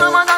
のまま